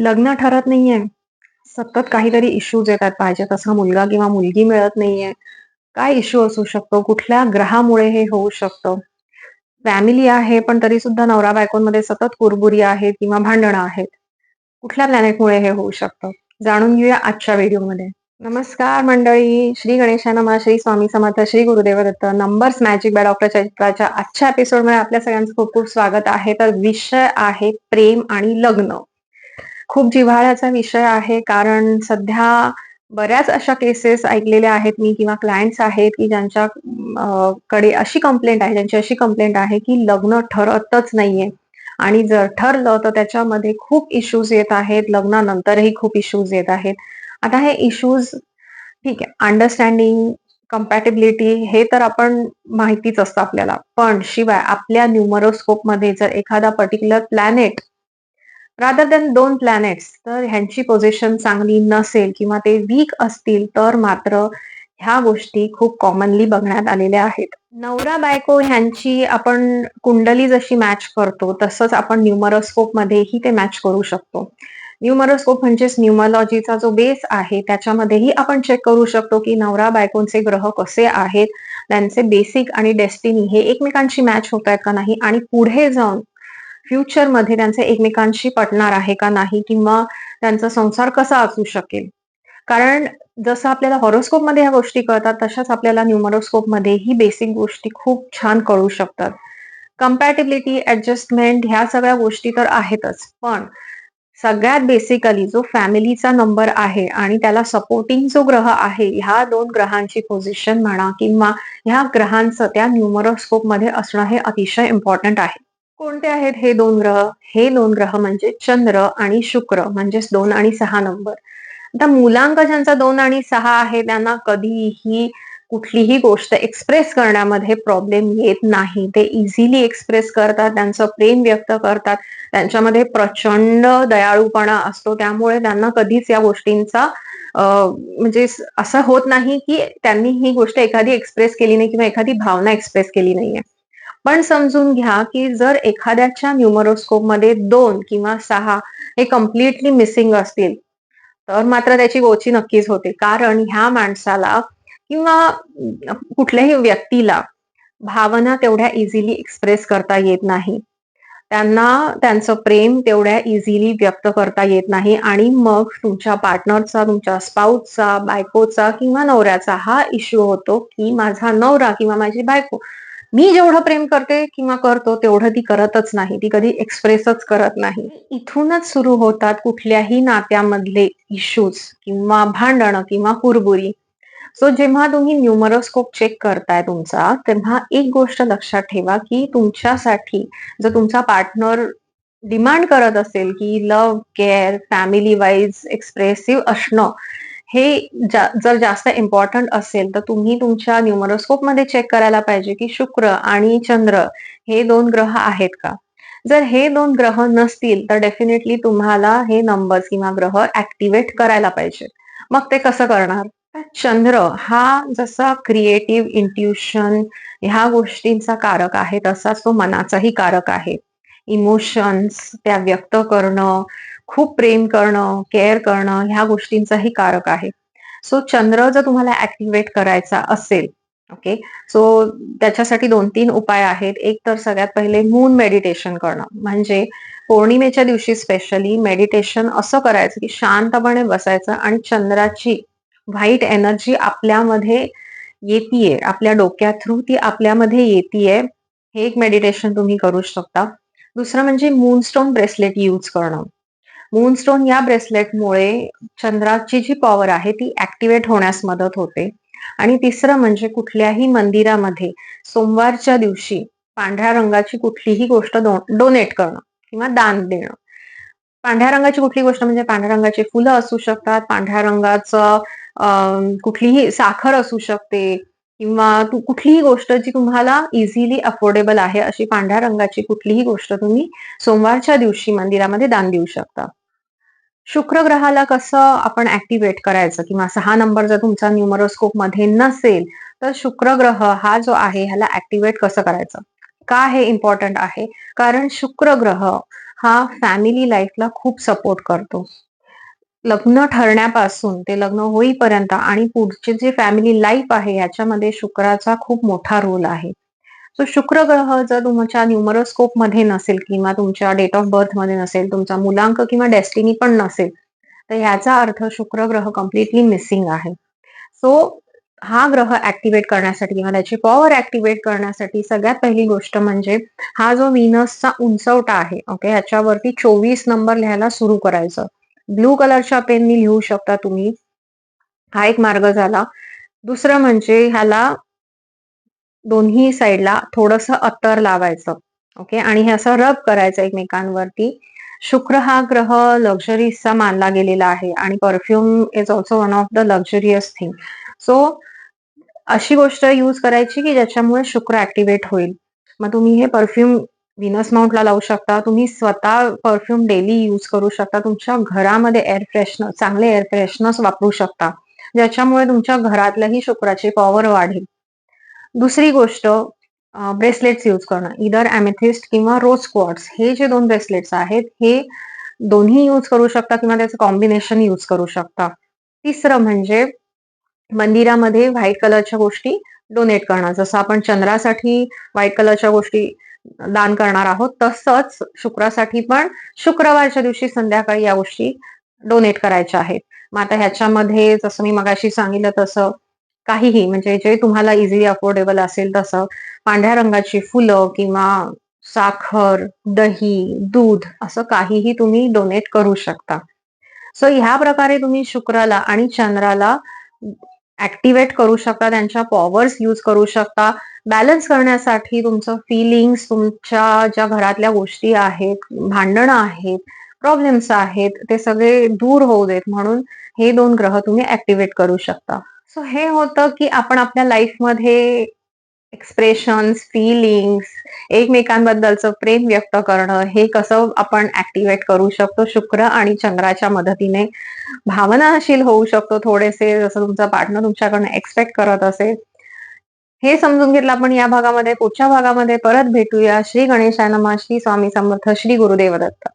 लग्न ठरत नाहीये. सतत काहीतरी इश्यूज येतात. पाहिजे तसा मुलगा किंवा मुलगी मिळत नाहीये. काय इश्यू असू शकतो? कुठल्या ग्रहामुळे हे होऊ शकतं? फॅमिली आहे, पण तरी सुद्धा नवरा-बायकोंमध्ये सतत कुरबुरी आहेत किंवा भांडणं आहेत. कुठल्या प्लॅनेटमुळे हे होऊ शकतं? जाणून घेऊया आजच्या व्हिडिओमध्ये. नमस्कार मंडळी. श्री गणेशा नमा Shri Swami Samarth, Shri Gurudev Datta. Numbers magic by doctor चरित्राच्या आजच्या एपिसोडमध्ये आपल्या सगळ्यांचं खूप खूप स्वागत आहे. तर विषय आहे प्रेम आणि लग्न. खूप जिव्हाळ्याचा विषय आहे कारण सध्या बऱ्याच अशा केसेस ऐकलेल्या आहेत मी किंवा क्लायंट्स आहेत की ज्यांच्या कडे अशी कंप्लेंट आहे ज्यांची अशी कंप्लेंट आहे की लग्न ठरतच नाहीये. आणि जर ठरलं तर त्याच्यामध्ये खूप इश्यूज येत आहेत लग्नानंतरही खूप इश्यूज येत आहेत. आता हे इश्यूज ठीक आहे अंडरस्टँडिंग कम्पॅटेबिलिटी हे तर आपण माहितीच असतं आपल्याला. पण शिवाय आपल्या न्यूमरोस्कोपमध्ये जर एखादा पर्टिक्युलर प्लॅनेट रादर दॅन दोन प्लॅनेट्स तर ह्यांची पोझिशन चांगली नसेल किंवा ते वीक असतील तर मात्र ह्या गोष्टी खूप कॉमनली बघण्यात आलेल्या आहेत. नवरा बायको ह्यांची आपण कुंडली जशी मॅच करतो तसंच आपण न्यूमरोस्कोप मध्येही ते मॅच करू शकतो. न्यूमरोस्कोप म्हणजेच न्यूमॉलॉजीचा जो बेस आहे त्याच्यामध्येही आपण चेक करू शकतो की नवरा बायकोंचे ग्रह कसे आहेत त्यांचे बेसिक आणि डेस्टिनी हे एकमेकांशी मॅच होत आहेत का नाही आणि पुढे जाऊन फ्युचरमध्ये त्यांचे एकमेकांशी पटणार आहे का नाही किंवा त्यांचा संसार कसा असू शकेल? कारण जसं आपल्याला हॉरोस्कोपमध्ये ह्या गोष्टी कळतात तशाच आपल्याला न्यूमरोस्कोपमध्ये ही बेसिक गोष्टी खूप छान कळू शकतात. कम्पॅटेबिलिटी ऍडजस्टमेंट ह्या सगळ्या गोष्टी तर आहेतच. पण सगळ्यात बेसिकली जो फॅमिलीचा नंबर आहे आणि त्याला सपोर्टिंग जो ग्रह आहे ह्या दोन ग्रहांची पोझिशन म्हणा किंवा ह्या ग्रहांचं त्या न्यूमरोस्कोपमध्ये असणं हे अतिशय इम्पॉर्टंट आहे. कोणते आहेत हे दोन ग्रह? हे दोन ग्रह म्हणजे चंद्र आणि शुक्र म्हणजेच दोन आणि सहा नंबर. आता मुलांक ज्यांचा दोन आणि सहा आहे त्यांना कधीही कुठलीही गोष्ट एक्सप्रेस करण्यामध्ये प्रॉब्लेम येत नाही. ते इझिली एक्सप्रेस करतात त्यांचं प्रेम व्यक्त करतात त्यांच्यामध्ये प्रचंड दयाळूपणा असतो. त्यामुळे त्यांना कधीच या गोष्टींचा म्हणजे असं होत नाही की त्यांनी ही गोष्ट एखादी एक्सप्रेस केली नाही किंवा एखादी भावना एक्सप्रेस केली नाहीये. पण समजून घ्या की जर एखाद्याच्या न्यूमरोस्कोपमध्ये दोन किंवा सहा हे कम्प्लिटली मिसिंग असतील तर मात्र त्याची गोची नक्कीच होते. कारण ह्या माणसाला किंवा कुठल्याही व्यक्तीला भावना तेवढ्या इझिली एक्सप्रेस करता येत नाही. त्यांना त्यांचं प्रेम तेवढ्या इझिली व्यक्त करता येत नाही आणि मग तुमच्या पार्टनरचा तुमच्या स्पाऊसचा बायकोचा किंवा नवऱ्याचा हा इश्यू होतो की माझा नवरा किंवा माझी बायको मी जेवढं प्रेम करते किंवा करतो तेवढं ती करतच नाही. ती कधी एक्सप्रेसच करत नाही. इथूनच सुरू होतात कुठल्याही नात्यामधले इश्यूज किंवा भांडणं किंवा कुरबुरी. सो जेव्हा तुम्ही न्यूमरोस्कोप चेक करताय तुमचा तेव्हा एक गोष्ट लक्षात ठेवा की तुमच्यासाठी जर तुमचा पार्टनर डिमांड करत असेल की love care family wise expressive असणं हे जा, जर जास्त इम्पॉर्टंट असेल तर तुम्ही तुमच्या न्यूमरोस्कोपमध्ये चेक करायला पाहिजे की शुक्र आणि चंद्र हे दोन ग्रह आहेत का? जर हे दोन ग्रह नसतील तर डेफिनेटली तुम्हाला हे नंबर्स किंवा ग्रह ऍक्टिव्हेट करायला पाहिजे. मग ते कसं करणार? चंद्र हा जसा क्रिएटिव्ह इंट्युशन ह्या गोष्टींचा कारक आहे तसाच तो मनाचाही कारक आहे. इमोशन्स त्या व्यक्त करणं खूप प्रेम करणं केअर करणं ह्या गोष्टींचाही कारक आहे. सो चंद्र जर तुम्हाला ऍक्टिव्हेट करायचा असेल ओके सो त्याच्यासाठी दोन तीन उपाय आहेत. एक तर सगळ्यात पहिले मून मेडिटेशन करणं. म्हणजे पौर्णिमेच्या दिवशी स्पेशली मेडिटेशन असं करायचं की शांतपणे बसायचं आणि चंद्राची व्हाईट एनर्जी आपल्यामध्ये येतीये. आपल्या डोक्या थ्रू ती आपल्यामध्ये येतीये. हे एक मेडिटेशन तुम्ही करू शकता. दुसरं म्हणजे मूनस्टोन ब्रेसलेट यूज करणं. मूनस्टोन या ब्रेसलेटमुळे चंद्राची जी पॉवर आहे ती ऍक्टिव्हेट होण्यास मदत होते. आणि तिसरं म्हणजे कुठल्याही मंदिरामध्ये सोमवारच्या दिवशी पांढऱ्या रंगाची कुठलीही गोष्ट डोनेट करणं किंवा दान देणं. पांढऱ्या रंगाची कुठली गोष्ट म्हणजे पांढऱ्या रंगाची फुलं असू शकतात पांढऱ्या रंगाचं कुठलीही साखर असू शकते किंवा तू कुठलीही गोष्ट जी तुम्हाला इझिली अफोर्डेबल आहे अशी पांढऱ्या रंगाची कुठलीही गोष्ट तुम्ही सोमवारच्या दिवशी मंदिरामध्ये दान देऊ शकता. शुक्र ग्रहाला कसं आपण ऍक्टिव्हेट करायचं? किंवा सहा नंबर जर तुमचा न्यूमरोस्कोपमध्ये नसेल तर शुक्र ग्रह हा जो आहे ह्याला ऍक्टिव्हेट कसं करायचं? का हे इम्पॉर्टंट आहे? कारण शुक्र ग्रह हा फॅमिली लाईफला खूप सपोर्ट करतो. लग्न ठरण्यापासून ते लग्न होईपर्यंत आणि पुढचे जे फॅमिली लाईफ आहे याच्यामध्ये शुक्राचा खूप मोठा रोल आहे. सो शुक्र ग्रह जर तुमच्या न्युमरोस्कोपमध्ये नसेल किंवा तुमच्या डेट ऑफ बर्थमध्ये नसेल तुमचा मुलांक किंवा डेस्टिनी पण नसेल तर ह्याचा अर्थ शुक्र ग्रह कम्प्लिटली मिसिंग आहे. सो हा ग्रह ऍक्टिव्हेट करण्यासाठी किंवा त्याची पॉवर ऍक्टिव्हेट करण्यासाठी सगळ्यात पहिली गोष्ट म्हणजे हा जो विनसचा उंचवटा आहे ओके ह्याच्यावरती चोवीस नंबर लिहायला सुरू करायचं. ब्लू कलरच्या पेननी लिहू शकता तुम्ही. हा एक मार्ग झाला. दुसरं म्हणजे ह्याला दोन्ही साईडला थोडस अत्तर लावायचं. ओके? आणि हे असं रब करायचं एकमेकांवरती. शुक्र हा ग्रह लक्झरीजचा मानला गेलेला आहे आणि perfume is also one of the luxurious thing so अशी गोष्ट यूज करायची की ज्याच्यामुळे शुक्र ऍक्टिव्हेट होईल. मग तुम्ही हे परफ्यूम विनस माउंटला लावू शकता. तुम्ही स्वतः परफ्यूम डेली यूज करू शकता. तुमच्या घरामध्ये एअर फ्रेशनर चांगले एअर फ्रेशनर्स वापरू शकता. ज्याच्यामुळे तुमच्या घरातल्याही शुक्राची पॉवर वाढेल. दुसरी गोष्ट ब्रेसलेट्स यूज करणं. इदर अमेथिस्ट किंवा रोज क्वार्ट्स हे जे दोन ब्रेसलेट्स आहेत हे दोन्ही यूज करू शकता किंवा त्याचं कॉम्बिनेशन यूज करू शकता. तिसरं म्हणजे मंदिरामध्ये व्हाईट कलरच्या गोष्टी डोनेट करणं. जसं आपण चंद्रासाठी व्हाईट कलरच्या गोष्टी दान करणार आहोत तसंच शुक्रासाठी पण शुक्रवारच्या दिवशी संध्याकाळी या गोष्टी डोनेट करायच्या आहेत. मग आता ह्याच्यामध्ये जसं मी मगाशी सांगितलं तसं काहीही म्हणजे जे तुम्हाला इझिली अफोर्डेबल असेल तसं पांढऱ्या रंगाची फुलं किंवा साखर दही दूध असं काहीही तुम्ही डोनेट करू शकता. सो ह्या प्रकारे तुम्ही शुक्राला आणि चंद्राला ऍक्टिव्हेट करू शकता त्यांच्या पॉवर्स यूज करू शकता. बॅलन्स करण्यासाठी तुमचं फिलिंग्स तुमच्या ज्या घरातल्या गोष्टी आहेत भांडणं आहेत प्रॉब्लेम्स आहेत ते सगळे दूर होऊ देत. म्हणून हे दोन ग्रह तुम्ही ऍक्टिव्हेट करू शकता. सो हे होतं की आपण आपल्या लाईफमध्ये एक्सप्रेशन्स फिलिंग्स एकमेकांबद्दलचं प्रेम व्यक्त करणं हे कसं आपण ऍक्टिव्हेट करू शकतो? शुक्र आणि चंद्राच्या मदतीने. भावनाशील होऊ शकतो थोडेसे जसं तुमचा पार्टनर तुमच्याकडनं एक्सपेक्ट करत असेल. हे समजून घेतलं आपण या भागामध्ये. पुढच्या भागामध्ये परत भेटूया. श्री गणेशाय श्री स्वामी समर्थ. श्री गुरुदेव दत्त.